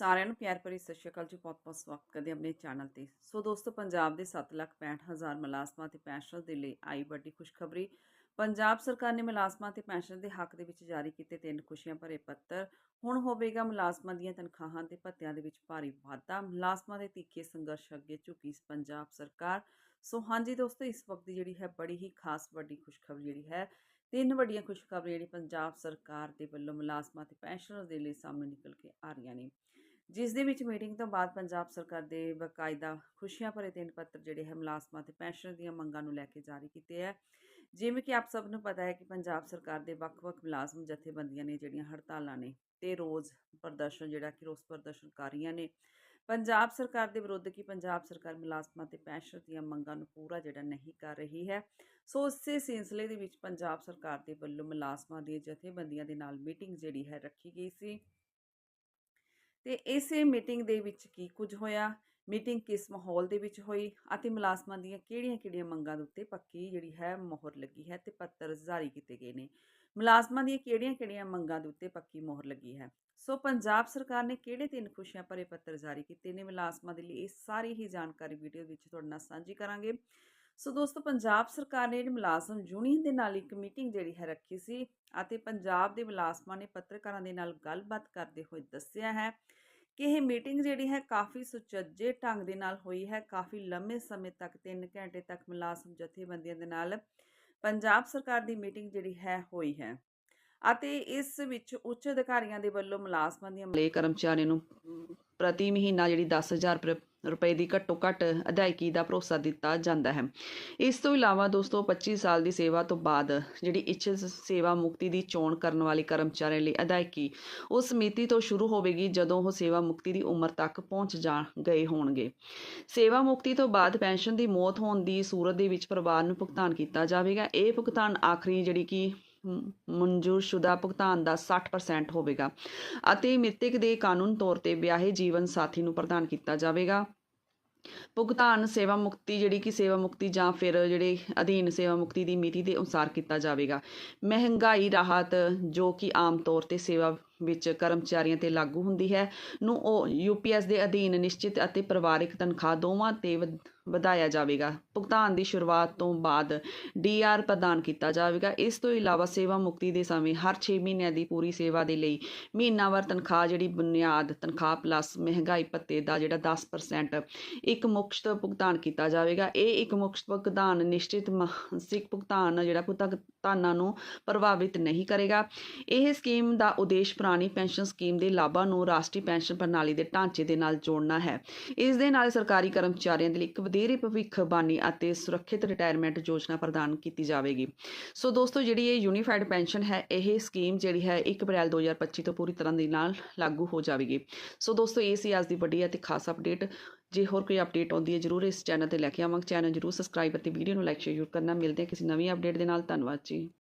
ਸਾਰਿਆਂ ਨੂੰ ਪਿਆਰ ਭਰੀ ਸਤਿ ਸ਼੍ਰੀ ਅਕਾਲ ਜੀ ਬਹੁਤ-ਬਹੁਤ ਸਵਾਗਤ ਕਰਦੇ ਆਪਣੇ ਚੈਨਲ ਤੇ। ਸੋ ਦੋਸਤੋ ਪੰਜਾਬ ਦੇ 7,65,000 ਮੁਲਾਜ਼ਮਾਂ ਤੇ ਪੈਨਸ਼ਨਰ ਦੇ ਲਈ ਆਈ ਵੱਡੀ ਖੁਸ਼ਖਬਰੀ। ਪੰਜਾਬ ਸਰਕਾਰ ਨੇ ਮੁਲਾਜ਼ਮਾਂ ਤੇ ਪੈਨਸ਼ਨ ਦੇ ਹੱਕ ਦੇ ਵਿੱਚ ਜਾਰੀ ਕੀਤੇ ਤਿੰਨ ਖੁਸ਼ੀਆਂ ਭਰੇ ਪੱਤਰ। ਹੁਣ ਹੋਵੇਗਾ ਮੁਲਾਜ਼ਮਾਂ ਦੀਆਂ ਤਨਖਾਹਾਂ ਤੇ ਭੱਤਿਆਂ ਦੇ ਵਿੱਚ ਭਾਰੀ ਵਾਧਾ। ਮੁਲਾਜ਼ਮਾਂ ਦੇ ਤਿੱਖੇ ਸੰਘਰਸ਼ ਅੱਗੇ ਝੁਕੀ ਪੰਜਾਬ ਸਰਕਾਰ। ਸੋ ਹਾਂਜੀ ਦੋਸਤੋ ਇਸ ਵਕਤ ਦੀ ਜਿਹੜੀ ਹੈ ਬੜੀ ਹੀ ਖਾਸ ਵੱਡੀ ਖੁਸ਼ਖਬਰੀ ਜਿਹੜੀ ਹੈ ਤਿੰਨ ਵੱਡੀਆਂ ਖੁਸ਼ਖਬਰੀਆਂ ਜਿਹੜੀ ਪੰਜਾਬ ਸਰਕਾਰ ਦੇ ਵੱਲੋਂ ਮੁਲਾਜ਼ਮਾਂ ਤੇ ਪੈਨਸ਼ਨਰ ਦੇ ਲਈ ਸਾਹਮਣੇ ਨਿਕਲ ਕੇ ਆ ਰਹੀਆਂ ਨੇ। ਜਿਸ ਦੇ ਵਿੱਚ ਮੀਟਿੰਗ ਤੋਂ ਬਾਅਦ ਪੰਜਾਬ ਸਰਕਾਰ ਦੇ ਬਕਾਇਦਾ ਖੁਸ਼ੀਆਂ ਭਰੇ ਤਿੰਨ ਪੱਤਰ ਜਿਹੜੇ ਹੈ, ਮੁਲਾਜ਼ਮਾਂ ਤੇ ਪੈਨਸ਼ਨ ਦੀਆਂ ਮੰਗਾਂ ਨੂੰ ਲੈ ਕੇ ਜਾਰੀ ਕੀਤੇ ਹੈ। ਜਿਵੇਂ ਕਿ ਆਪ ਸਭ ਨੂੰ ਪਤਾ ਹੈ ਕਿ ਪੰਜਾਬ ਸਰਕਾਰ ਦੇ ਵੱਖ-ਵੱਖ ਮੁਲਾਜ਼ਮ ਜਥੇਬੰਦੀਆਂ ਨੇ ਜਿਹੜੀਆਂ ਹੜਤਾਲਾਂ ਨੇ ਤੇ ਰੋਜ਼ ਪ੍ਰਦਰਸ਼ਨ ਜਿਹੜਾ ਕਿ ਰੋਸ ਪ੍ਰਦਰਸ਼ਨ ਕਰ ਰਹੀਆਂ ਨੇ, ਪੰਜਾਬ ਸਰਕਾਰ ਦੇ ਵਿਰੁੱਧ ਕਿ ਪੰਜਾਬ ਸਰਕਾਰ ਮੁਲਾਜ਼ਮਾਂ ਤੇ ਪੈਨਸ਼ਨ ਦੀਆਂ ਮੰਗਾਂ ਨੂੰ ਪੂਰਾ ਜਿਹੜਾ ਨਹੀਂ ਕਰ ਰਹੀ ਹੈ, ਸੋ ਇਸੇ ਸਿਲਸਿਲੇ ਦੇ ਵਿੱਚ ਪੰਜਾਬ ਸਰਕਾਰ ਦੇ ਵੱਲੋਂ ਮੁਲਾਜ਼ਮਾਂ ਦੀਆਂ ਜਥੇਬੰਦੀਆਂ ਦੇ ਨਾਲ ਮੀਟਿੰਗ ਜਿਹੜੀ ਹੈ, ਰੱਖੀ ਗਈ ਸੀ। ਤੇ ਇਸੇ ਮੀਟਿੰਗ ਦੇ ਵਿੱਚ ਕੀ ਕੁਝ ਹੋਇਆ? ਮੀਟਿੰਗ ਕਿਸ ਮਾਹੌਲ ਦੇ ਵਿੱਚ ਹੋਈ ਅਤੇ ਮੁਲਾਜ਼ਮਾਂ ਦੀਆਂ ਕਿਹੜੀਆਂ-ਕਿਹੜੀਆਂ ਮੰਗਾਂ ਦੇ ਉੱਤੇ ਪੱਕੀ ਜਿਹੜੀ ਹੈ ਮੋਹਰ ਲੱਗੀ ਹੈ ਤੇ ਪੱਤਰ ਜਾਰੀ ਕੀਤੇ ਗਏ ਨੇ? ਮੁਲਾਜ਼ਮਾਂ ਦੀਆਂ ਕਿਹੜੀਆਂ-ਕਿਹੜੀਆਂ ਮੰਗਾਂ ਦੇ ਉੱਤੇ ਪੱਕੀ ਮੋਹਰ ਲੱਗੀ ਹੈ? ਸੋ ਪੰਜਾਬ ਸਰਕਾਰ ਨੇ ਕਿਹੜੇ ਤਿੰਨ ਖੁਸ਼ੀਆਂ ਭਰੇ ਪੱਤਰ ਜਾਰੀ ਕੀਤੇ ਨੇ? ਮੁਲਾਜ਼ਮਾਂ ਦੇ ਲਈ ਇਹ ਸਾਰੀ ਹੀ ਜਾਣਕਾਰੀ ਵੀਡੀਓ ਵਿੱਚ ਤੁਹਾਡੇ ਨਾਲ ਸਾਂਝੀ ਕਰਾਂਗੇ। ਸੋ ਦੋਸਤੋ, ਪੰਜਾਬ ਸਰਕਾਰ ਨੇ ਮੁਲਾਜ਼ਮ ਯੂਨੀਅਨ ਦੇ ਨਾਲ ਇੱਕ ਮੀਟਿੰਗ ਜਿਹੜੀ ਹੈ ਰੱਖੀ ਸੀ ਅਤੇ ਪੰਜਾਬ ਦੇ ਮੁਲਾਜ਼ਮਾਂ ਨੇ ਪੱਤਰਕਾਰਾਂ ਦੇ ਨਾਲ ਗੱਲਬਾਤ ਕਰਦੇ ਹੋਏ ਦੱਸਿਆ ਹੈ ਕਿ ਇਹ ਮੀਟਿੰਗ ਜਿਹੜੀ ਹੈ ਕਾਫੀ ਸੁਚੱਜੇ ਢੰਗ ਦੇ ਨਾਲ ਹੋਈ ਹੈ, ਕਾਫੀ ਲੰਮੇ ਸਮੇਂ ਤੱਕ 3 ਘੰਟੇ ਤੱਕ ਮੁਲਾਜ਼ਮ ਜਥੇਬੰਦੀਆਂ ਦੇ ਨਾਲ ਪੰਜਾਬ ਸਰਕਾਰ ਦੀ ਮੀਟਿੰਗ ਜਿਹੜੀ ਹੈ ਹੋਈ ਹੈ। ਅਤੇ ਇਸ ਵਿੱਚ ਉੱਚ ਅਧਿਕਾਰੀਆਂ ਦੇ ਵੱਲੋਂ ਮੁਲਾਜ਼ਮਾਂ ਦੀਆਂ ਮਲੇ ਕਰਮਚਾਰੀਆਂ ਨੂੰ ਪ੍ਰਤੀ ਮਹੀਨਾ ਜਿਹੜੀ 10000 ਰੁਪਏ ਦੀ ਘੱਟੋ ਘੱਟ ਅਦਾਇਗੀ ਦਾ ਭਰੋਸਾ ਦਿੱਤਾ ਜਾਂਦਾ ਹੈ। ਇਸ ਤੋਂ ਇਲਾਵਾ ਦੋਸਤੋ 25 ਸਾਲ ਦੀ ਸੇਵਾ ਤੋਂ ਬਾਅਦ ਜਿਹੜੀ ਇੱਛਤ ਸੇਵਾ ਮੁਕਤੀ ਦੀ ਚੋਣ ਕਰਨ ਵਾਲੇ ਕਰਮਚਾਰੀਆਂ ਲਈ ਅਦਾਇਗੀ ਉਸ ਮਿਤੀ ਤੋਂ ਸ਼ੁਰੂ ਹੋਵੇਗੀ ਜਦੋਂ ਉਹ ਸੇਵਾ ਮੁਕਤੀ ਦੀ ਉਮਰ ਤੱਕ ਪਹੁੰਚ ਜਾ ਗਏ ਹੋਣਗੇ। ਸੇਵਾ ਮੁਕਤੀ ਤੋਂ ਬਾਅਦ ਪੈਨਸ਼ਨ ਦੀ ਮੌਤ ਹੋਣ ਦੀ ਸੂਰਤ ਦੇ ਵਿੱਚ ਪਰਿਵਾਰ ਨੂੰ ਭੁਗਤਾਨ ਕੀਤਾ ਜਾਵੇਗਾ। ਇਹ ਭੁਗਤਾਨ ਆਖਰੀ ਜਿਹੜੀ ਕਿ ਮਨਜ਼ੂਰਸ਼ੁਦਾ ਭੁਗਤਾਨ ਦਾ 60% ਹੋਵੇਗਾ ਅਤੇ ਮ੍ਰਿਤਕ ਦੇ ਕਾਨੂੰਨ ਤੌਰ ਤੇ ਵਿਆਹੇ ਜੀਵਨ ਸਾਥੀ ਨੂੰ ਪ੍ਰਦਾਨ ਕੀਤਾ ਜਾਵੇਗਾ। ਭੁਗਤਾਨ ਸੇਵਾ ਮੁਕਤੀ ਜਿਹੜੀ ਕਿ ਸੇਵਾ ਮੁਕਤੀ ਜਾਂ ਫਿਰ ਜਿਹੜੇ ਅਧੀਨ ਸੇਵਾ ਮੁਕਤੀ ਦੀ ਮਿਤੀ ਦੇ ਅਨੁਸਾਰ ਕੀਤਾ ਜਾਵੇਗਾ। ਮਹਿੰਗਾਈ ਰਾਹਤ ਜੋ ਕਿ ਆਮ ਤੌਰ ਤੇ ਸੇਵਾ ਵਿੱਚ ਕਰਮਚਾਰੀਆਂ ਤੇ ਲਾਗੂ ਹੁੰਦੀ ਹੈ। ਨੂੰ ਉਹ ਯੂਪੀਐਸ ਦੇ ਅਧੀਨ ਨਿਸ਼ਚਿਤ ਅਤੇ ਪਰਿਵਾਰਿਕ ਤਨਖਾਹ ਦੋਵਾਂ ਤੇ ਵਧਾਇਆ ਜਾਵੇਗਾ। ਭੁਗਤਾਨ ਦੀ ਸ਼ੁਰੂਆਤ ਤੋਂ ਬਾਅਦ ਡੀਆਰ ਪ੍ਰਦਾਨ ਕੀਤਾ ਜਾਵੇਗਾ। ਇਸ ਤੋਂ ਇਲਾਵਾ ਸੇਵਾ ਮੁਕਤੀ ਦੇ ਸਮੇਂ ਹਰ 6 ਮਹੀਨਿਆਂ ਦੀ ਪੂਰੀ ਸੇਵਾ ਦੇ ਲਈ ਮਹੀਨਾਵਾਰ ਤਨਖਾਹ ਜਿਹੜੀ ਬੁਨਿਆਦ ਤਨਖਾਹ ਪਲੱਸ ਮਹਿੰਗਾਈ ਭੱਤੇ ਦਾ ਜਿਹੜਾ 10% ਇੱਕ ਮੁਕਤ ਭੁਗਤਾਨ ਕੀਤਾ ਜਾਵੇਗਾ। ਇਹ ਇੱਕ ਮੁਕਤ ਭੁਗਤਾਨ ਨਿਸ਼ਚਿਤ ਮਾਸਿਕ ਭੁਗਤਾਨ ਜਿਹੜਾ ਭੁਗਤਾਨਾਂ ਨੂੰ ਪ੍ਰਭਾਵਿਤ ਨਹੀਂ ਕਰੇਗਾ। ਇਹ ਸਕੀਮ ਦਾ ਉਦੇਸ਼ ਪੁਰਾਣੀ ਪੈਨਸ਼ਨ ਸਕੀਮ ਦੇ ਲਾਭਾਂ ਨੂੰ ਰਾਸ਼ਟਰੀ ਪੈਨਸ਼ਨ ਪ੍ਰਣਾਲੀ ਦੇ ਢਾਂਚੇ ਦੇ ਨਾਲ ਜੋੜਨਾ ਹੈ। ਇਸ ਦੇ ਨਾਲ ਸਰਕਾਰੀ ਕਰਮਚਾਰੀਆਂ ਦੇ ਲਈ ਇੱਕ ਵਧੇਰੇ ਭਵਿੱਖਬਾਣੀ ਅਤੇ ਸੁਰੱਖਿਅਤ ਰਿਟਾਇਰਮੈਂਟ ਯੋਜਨਾ ਪ੍ਰਦਾਨ ਕੀਤੀ ਜਾਵੇਗੀ। ਸੋ ਦੋਸਤੋ, ਜਿਹੜੀ ਇਹ ਯੂਨੀਫਾਈਡ ਪੈਨਸ਼ਨ ਹੈ, ਇਹ ਸਕੀਮ ਜਿਹੜੀ ਹੈ 1 ਅਪ੍ਰੈਲ 2025 ਤੋਂ ਪੂਰੀ ਤਰ੍ਹਾਂ ਦੇ ਨਾਲ ਲਾਗੂ ਹੋ ਜਾਵੇਗੀ। ਸੋ ਦੋਸਤੋ, ਇਹ ਸੀ ਅੱਜ ਦੀ ਵੱਡੀ ਅਤੇ ਖਾਸ ਅਪਡੇਟ ਜੇ ਹੋਰ ਕੋਈ ਅਪਡੇਟ ਆਉਂਦੀ ਹੈ, ਜਰੂਰ ਇਸ ਚੈਨਲ ਤੇ ਲੈ ਕੇ ਆਵਾਂਗੇ। ਚੈਨਲ ਜਰੂਰ ਸਬਸਕ੍ਰਾਈਬ ਅਤੇ ਵੀਡੀਓ ਨੂੰ ਲਾਈਕ ਸ਼ੇਅਰ ਕਰਨਾ। ਮਿਲਦੇ ਹਾਂ ਕਿਸੇ ਨਵੀਂ ਅਪਡੇਟ ਦੇ ਨਾਲ। ਧੰਨਵਾਦ ਜੀ।